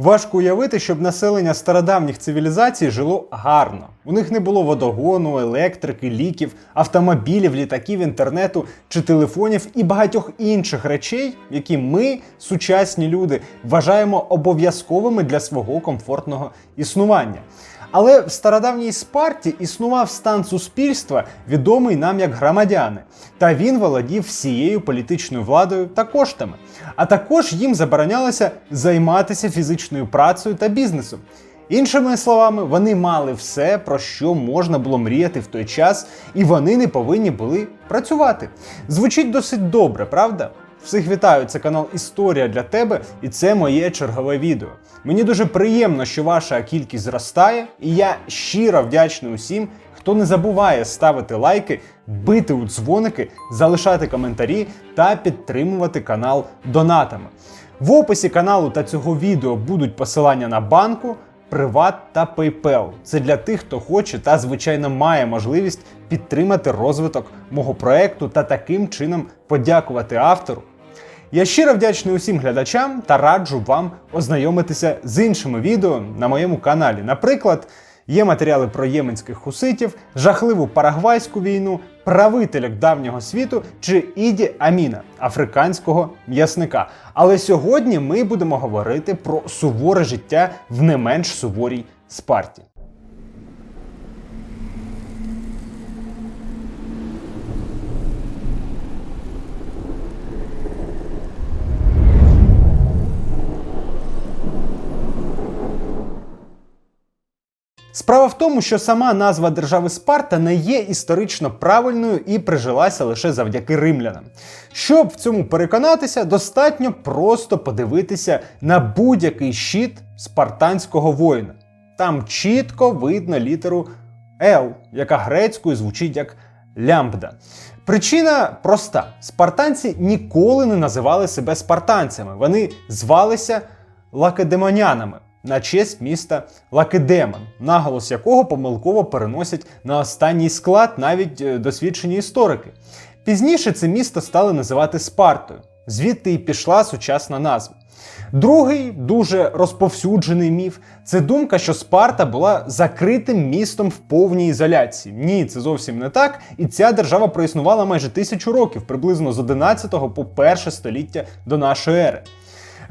Важко уявити, щоб населення стародавніх цивілізацій жило гарно. У них не було водогону, електрики, ліків, автомобілів, літаків, інтернету чи телефонів і багатьох інших речей, які ми, сучасні люди, вважаємо обов'язковими для свого комфортного існування. Але в стародавній Спарті існував стан суспільства, відомий нам як громадяни, та він володів всією політичною владою та коштами. А також їм заборонялося займатися фізичною працею та бізнесом. Іншими словами, вони мали все, про що можна було мріяти в той час, і вони не повинні були працювати. Звучить досить добре, правда? Всіх вітаю, це канал Історія для тебе, і це моє чергове відео. Мені дуже приємно, що ваша кількість зростає, і я щиро вдячний усім, хто не забуває ставити лайки, бити у дзвоники, залишати коментарі та підтримувати канал донатами. В описі каналу та цього відео будуть посилання на банку, Приват та PayPal. Це для тих, хто хоче та, звичайно, має можливість підтримати розвиток мого проекту та таким чином подякувати автору. Я щиро вдячний усім глядачам та раджу вам ознайомитися з іншими відео на моєму каналі. Наприклад, є матеріали про єменських хуситів, жахливу парагвайську війну, правителях давнього світу чи Іді Аміна, африканського м'ясника. Але сьогодні ми будемо говорити про суворе життя в не менш суворій Спарті. Справа в тому, що сама назва держави Спарта не є історично правильною і прижилася лише завдяки римлянам. Щоб в цьому переконатися, достатньо просто подивитися на будь-який щит спартанського воїна. Там чітко видно літеру Л, яка грецькою звучить як лямбда. Причина проста: спартанці ніколи не називали себе спартанцями, вони звалися лакедемонянами на честь міста Лакедемон, наголос якого помилково переносять на останній склад навіть е, досвідчені історики. Пізніше це місто стали називати Спартою, звідти і пішла сучасна назва. Другий дуже розповсюджений міф це думка, що Спарта була закритим містом в повній ізоляції. Ні, це зовсім не так. І ця держава проіснувала майже тисячу років, приблизно з 11 по 1 століття до нашої ери.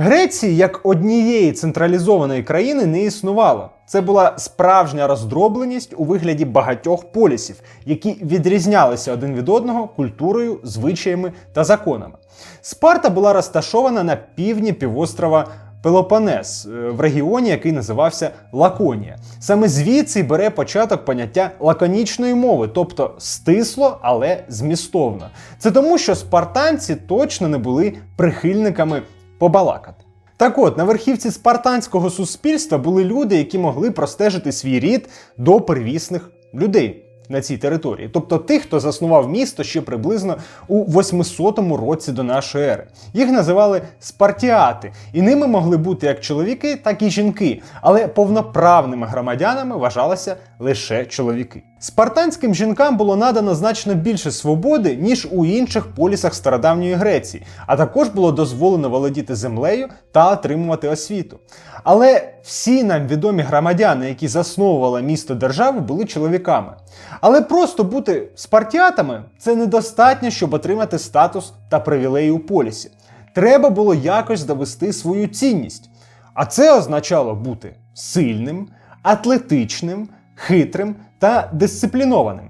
Греції як однієї централізованої країни не існувало. Це була справжня роздробленість у вигляді багатьох полісів, які відрізнялися один від одного культурою, звичаями та законами. Спарта була розташована на півдні півострова Пелопонес е, в регіоні, який називався Лаконія. Саме звідси бере початок поняття лаконічної мови, тобто стисло, але змістовно. Це тому, що спартанці точно не були прихильниками побалакати. Так от, на верхівці спартанського суспільства були люди, які могли простежити свій рід до первісних людей на цій території, тобто тих, хто заснував місто ще приблизно у 800 році до нашої ери. Їх називали спартіати, і ними могли бути як чоловіки, так і жінки, але повноправними громадянами вважалися лише чоловіки. Спартанським жінкам було надано значно більше свободи, ніж у інших полісах стародавньої Греції, а також було дозволено володіти землею та отримувати освіту. Але всі нам відомі громадяни, які засновували місто державу, були чоловіками. Але просто бути спартіатами це недостатньо, щоб отримати статус та привілеї у полісі. Треба було якось довести свою цінність. А це означало бути сильним, атлетичним, хитрим та дисциплінованим.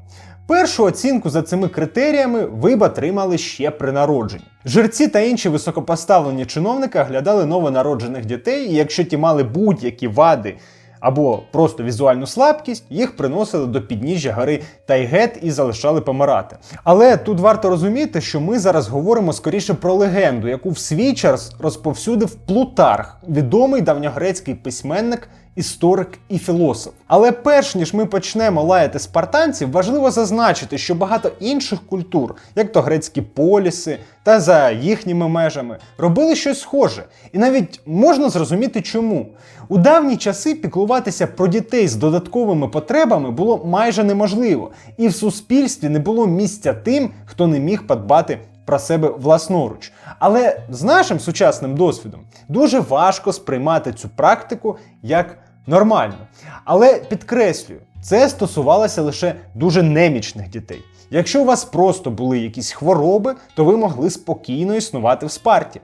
Першу оцінку за цими критеріями ви б отримали ще при народженні. Жерці та інші високопоставлені чиновники оглядали новонароджених дітей, і якщо ті мали будь-які вади або просто візуальну слабкість, їх приносили до підніжжя гори Тайгет і залишали помирати. Але тут варто розуміти, що ми зараз говоримо скоріше про легенду, яку в свій час розповсюдив Плутарх, відомий давньогрецький письменник. Історик і філософ. Але перш ніж ми почнемо лаяти спартанців, важливо зазначити, що багато інших культур, як то грецькі поліси та за їхніми межами, робили щось схоже. І навіть можна зрозуміти чому. У давні часи піклуватися про дітей з додатковими потребами було майже неможливо, і в суспільстві не було місця тим, хто не міг подбати про себе власноруч. Але з нашим сучасним досвідом дуже важко сприймати цю практику як нормально. Але підкреслюю, це стосувалося лише дуже немічних дітей. Якщо у вас просто були якісь хвороби, то ви могли спокійно існувати в спарті.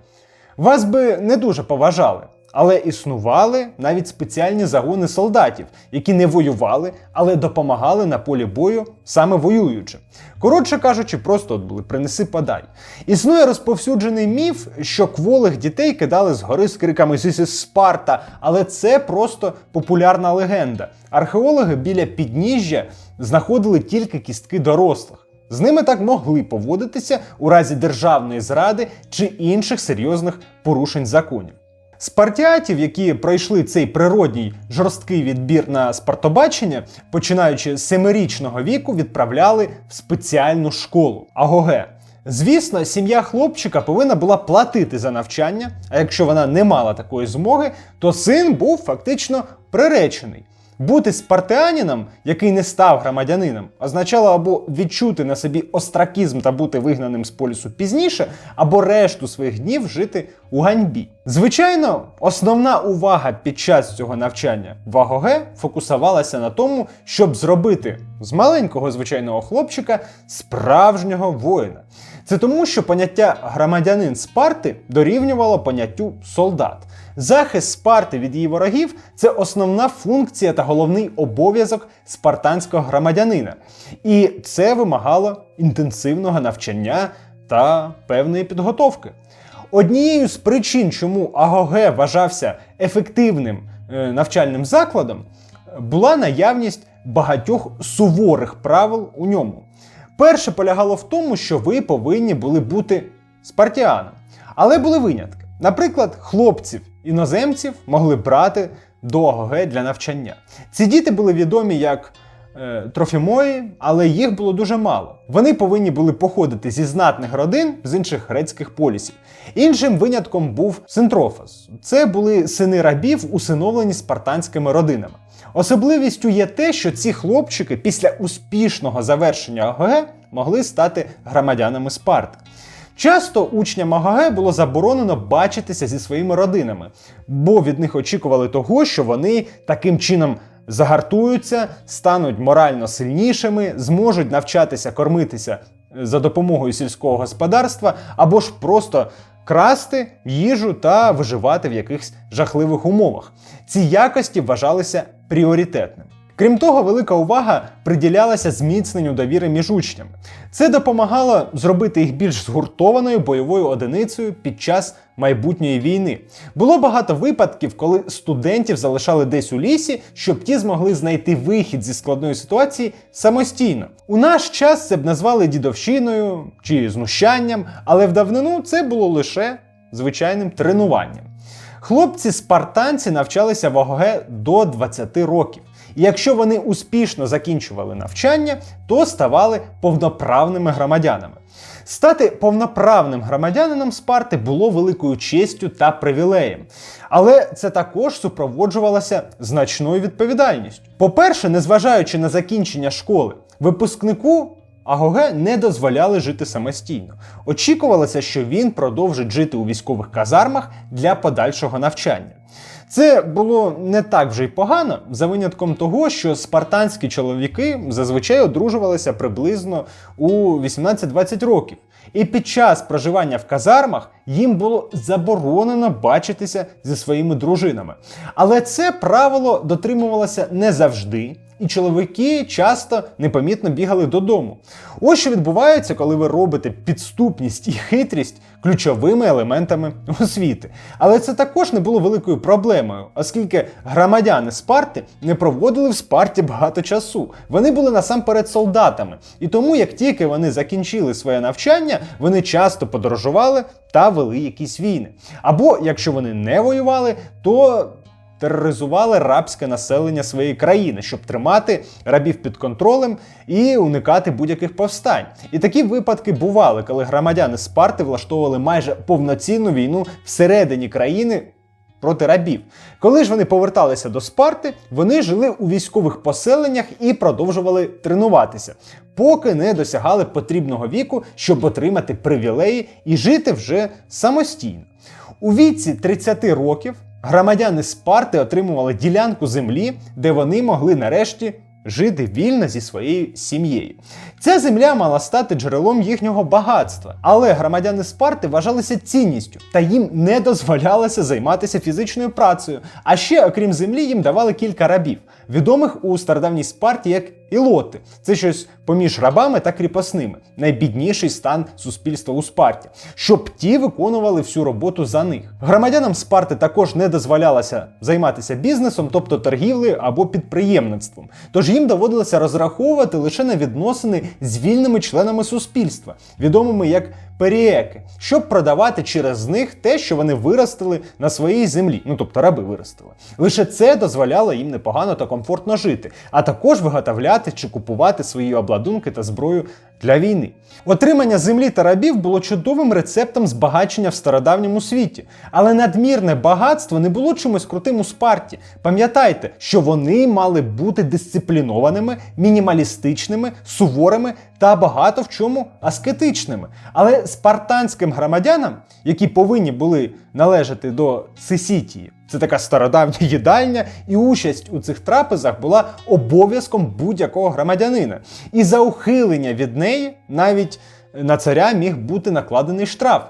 Вас би не дуже поважали, але існували навіть спеціальні загони солдатів, які не воювали, але допомагали на полі бою саме воюючи. Коротше кажучи, просто от були принеси подай. Існує розповсюджений міф, що кволих дітей кидали згори з криками «This Спарта, але це просто популярна легенда. Археологи біля підніжжя знаходили тільки кістки дорослих. З ними так могли поводитися у разі державної зради чи інших серйозних порушень законів. Спартіатів, які пройшли цей природній жорсткий відбір на спартобачення, починаючи з семирічного віку, відправляли в спеціальну школу Агоге. Звісно, сім'я хлопчика повинна була платити за навчання, а якщо вона не мала такої змоги, то син був фактично приречений. Бути спартеаніном, який не став громадянином, означало або відчути на собі остракізм та бути вигнаним з полісу пізніше, або решту своїх днів жити у ганьбі. Звичайно, основна увага під час цього навчання в АГОГ фокусувалася на тому, щоб зробити з маленького звичайного хлопчика справжнього воїна. Це тому, що поняття громадянин Спарти дорівнювало поняттю солдат. Захист Спарти від її ворогів це основна функція та головний обов'язок спартанського громадянина. І це вимагало інтенсивного навчання та певної підготовки. Однією з причин, чому АГОГ вважався ефективним е, навчальним закладом, була наявність багатьох суворих правил у ньому. Перше полягало в тому, що ви повинні були бути спартіаном. Але були винятки. Наприклад, хлопців іноземців могли брати до АГОГ для навчання. Ці діти були відомі як е, трофімої, але їх було дуже мало. Вони повинні були походити зі знатних родин з інших грецьких полісів. Іншим винятком був Синтрофос. Це були сини рабів, усиновлені спартанськими родинами. Особливістю є те, що ці хлопчики після успішного завершення АГГ могли стати громадянами Спарти. Часто учням АГГ було заборонено бачитися зі своїми родинами, бо від них очікували того, що вони таким чином загартуються, стануть морально сильнішими, зможуть навчатися кормитися за допомогою сільського господарства або ж просто красти їжу та виживати в якихось жахливих умовах. Ці якості вважалися пріоритетними. Крім того, велика увага приділялася зміцненню довіри між учнями. Це допомагало зробити їх більш згуртованою бойовою одиницею під час майбутньої війни. Було багато випадків, коли студентів залишали десь у лісі, щоб ті змогли знайти вихід зі складної ситуації самостійно. У наш час це б назвали дідовщиною чи знущанням, але в давнину це було лише звичайним тренуванням. Хлопці спартанці навчалися в ОГ до 20 років. І якщо вони успішно закінчували навчання, то ставали повноправними громадянами. Стати повноправним громадянином Спарти було великою честю та привілеєм. Але це також супроводжувалося значною відповідальністю. По-перше, незважаючи на закінчення школи, випускнику Агоге не дозволяли жити самостійно. Очікувалося, що він продовжить жити у військових казармах для подальшого навчання. Це було не так вже й погано, за винятком того, що спартанські чоловіки зазвичай одружувалися приблизно у 18-20 років. І під час проживання в казармах їм було заборонено бачитися зі своїми дружинами. Але це правило дотримувалося не завжди і чоловіки часто непомітно бігали додому. Ось що відбувається, коли ви робите підступність і хитрість ключовими елементами освіти. Але це також не було великою проблемою, оскільки громадяни Спарти не проводили в Спарті багато часу. Вони були насамперед солдатами. І тому, як тільки вони закінчили своє навчання, вони часто подорожували та вели якісь війни. Або якщо вони не воювали, то тероризували рабське населення своєї країни, щоб тримати рабів під контролем і уникати будь-яких повстань. І такі випадки бували, коли громадяни Спарти влаштовували майже повноцінну війну всередині країни проти рабів. Коли ж вони поверталися до Спарти, вони жили у військових поселеннях і продовжували тренуватися, поки не досягали потрібного віку, щоб отримати привілеї і жити вже самостійно. У віці 30 років громадяни Спарти отримували ділянку землі, де вони могли нарешті жити вільно зі своєю сім'єю. Ця земля мала стати джерелом їхнього багатства, але громадяни Спарти вважалися цінністю, та їм не дозволялося займатися фізичною працею. А ще, окрім землі, їм давали кілька рабів, відомих у стародавній Спарті як ілоти. Це щось поміж рабами та кріпосними, найбідніший стан суспільства у Спарті, щоб ті виконували всю роботу за них. Громадянам Спарти також не дозволялося займатися бізнесом, тобто торгівлею або підприємництвом. Тож їм доводилося розраховувати лише на відносини з вільними членами суспільства, відомими як періеки, щоб продавати через них те, що вони виростили на своїй землі, ну тобто раби виростили. Лише це дозволяло їм непогано та комфортно жити, а також виготовляти чи купувати свої обладунки та зброю для війни. Отримання землі та рабів було чудовим рецептом збагачення в стародавньому світі, але надмірне багатство не було чимось крутим у Спарті. Пам'ятайте, що вони мали бути дисциплінованими, мінімалістичними, суворими та багато в чому аскетичними. Але спартанським громадянам, які повинні були належати до Сисітії, це така стародавня їдальня, і участь у цих трапезах була обов'язком будь-якого громадянина. І за ухилення від неї навіть на царя міг бути накладений штраф.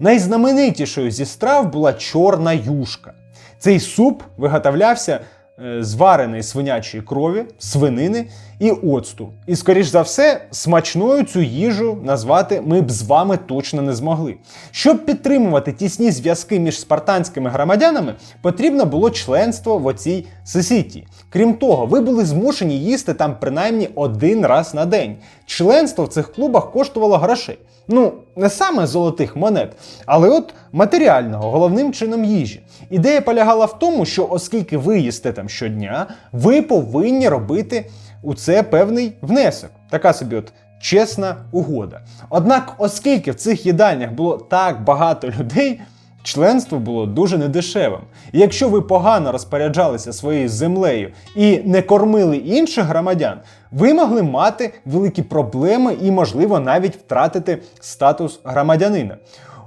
Найзнаменитішою зі страв була чорна юшка. Цей суп виготовлявся е, з вареної свинячої крові, свинини і оцту. І, скоріш за все, смачною цю їжу назвати ми б з вами точно не змогли. Щоб підтримувати тісні зв'язки між спартанськими громадянами, потрібно було членство в оцій сесіті. Крім того, ви були змушені їсти там принаймні один раз на день. Членство в цих клубах коштувало грошей. Ну, не саме золотих монет, але от матеріального, головним чином їжі. Ідея полягала в тому, що оскільки ви їсте там щодня, ви повинні робити у це певний внесок. Така собі от чесна угода. Однак, оскільки в цих їдальнях було так багато людей, членство було дуже недешевим. І якщо ви погано розпоряджалися своєю землею і не кормили інших громадян, ви могли мати великі проблеми і, можливо, навіть втратити статус громадянина.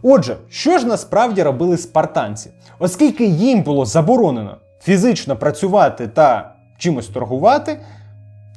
Отже, що ж насправді робили спартанці? Оскільки їм було заборонено фізично працювати та чимось торгувати,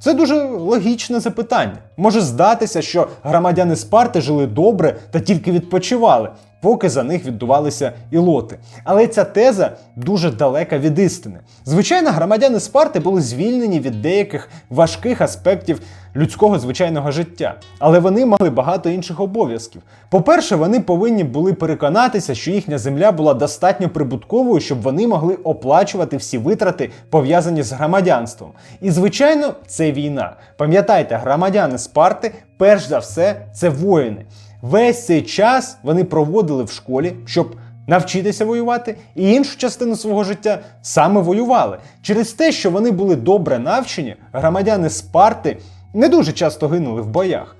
це дуже логічне запитання. Може здатися, що громадяни Спарти жили добре та тільки відпочивали, поки за них віддувалися ілоти. Але ця теза дуже далека від істини. Звичайно, громадяни Спарти були звільнені від деяких важких аспектів людського звичайного життя, але вони мали багато інших обов'язків. По-перше, вони повинні були переконатися, що їхня земля була достатньо прибутковою, щоб вони могли оплачувати всі витрати, пов'язані з громадянством. І, звичайно, це війна. Пам'ятайте, громадяни Спарти, перш за все, це воїни. Весь цей час вони проводили в школі, щоб навчитися воювати, і іншу частину свого життя саме воювали. Через те, що вони були добре навчені, громадяни Спарти не дуже часто гинули в боях.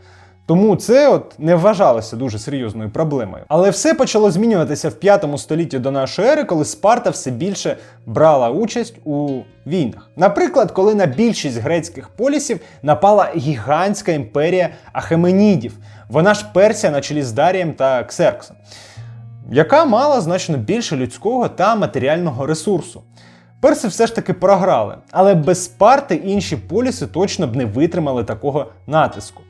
Тому це от не вважалося дуже серйозною проблемою. Але все почало змінюватися в 5 столітті до нашої ери, коли Спарта все більше брала участь у війнах. Наприклад, коли на більшість грецьких полісів напала гігантська імперія Ахеменідів, вона ж Персія на чолі з Дарієм та Ксерксом, яка мала значно більше людського та матеріального ресурсу. Перси все ж таки програли, але без Спарти інші поліси точно б не витримали такого натиску.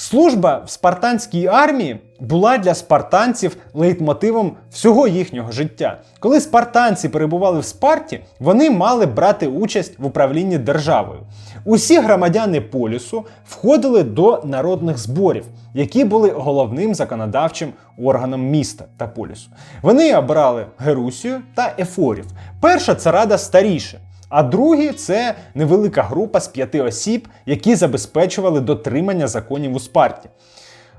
Служба в спартанській армії була для спартанців лейтмотивом всього їхнього життя. Коли спартанці перебували в Спарті, вони мали брати участь в управлінні державою. Усі громадяни полісу входили до народних зборів, які були головним законодавчим органом міста та полісу. Вони обирали Герусію та Ефорів. Перша це рада старіше. А другі це невелика група з п'яти осіб, які забезпечували дотримання законів у Спарті.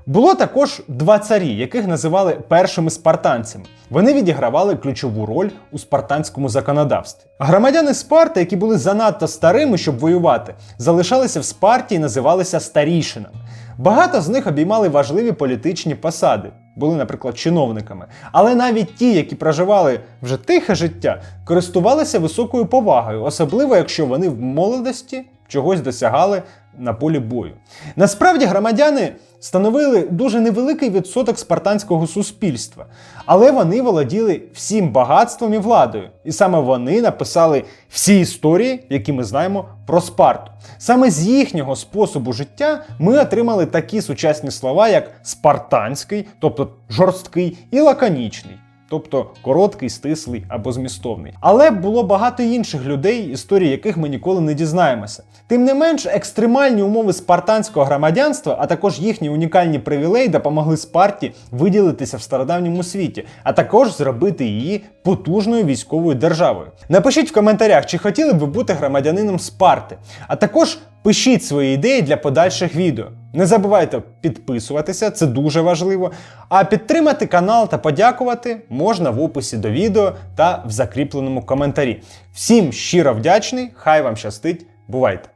Було також два царі, яких називали першими спартанцями. Вони відігравали ключову роль у спартанському законодавстві. Громадяни Спарти, які були занадто старими, щоб воювати, залишалися в Спарті і називалися старішинами. Багато з них обіймали важливі політичні посади. Були, наприклад, чиновниками. Але навіть ті, які проживали вже тихе життя, користувалися високою повагою, особливо якщо вони в молодості чогось досягали на полі бою. Насправді громадяни становили дуже невеликий відсоток спартанського суспільства, але вони володіли всім багатством і владою. І саме вони написали всі історії, які ми знаємо про Спарту. Саме з їхнього способу життя ми отримали такі сучасні слова, як спартанський, тобто жорсткий, і лаконічний. Тобто короткий, стислий або змістовний. Але було багато інших людей, історії яких ми ніколи не дізнаємося. Тим не менш, екстремальні умови спартанського громадянства, а також їхні унікальні привілеї допомогли Спарті виділитися в стародавньому світі, а також зробити її потужною військовою державою. Напишіть в коментарях, чи хотіли б ви бути громадянином Спарти, а також пишіть свої ідеї для подальших відео. Не забувайте підписуватися, це дуже важливо. А підтримати канал та подякувати можна в описі до відео та в закріпленому коментарі. Всім щиро вдячний, хай вам щастить, бувайте!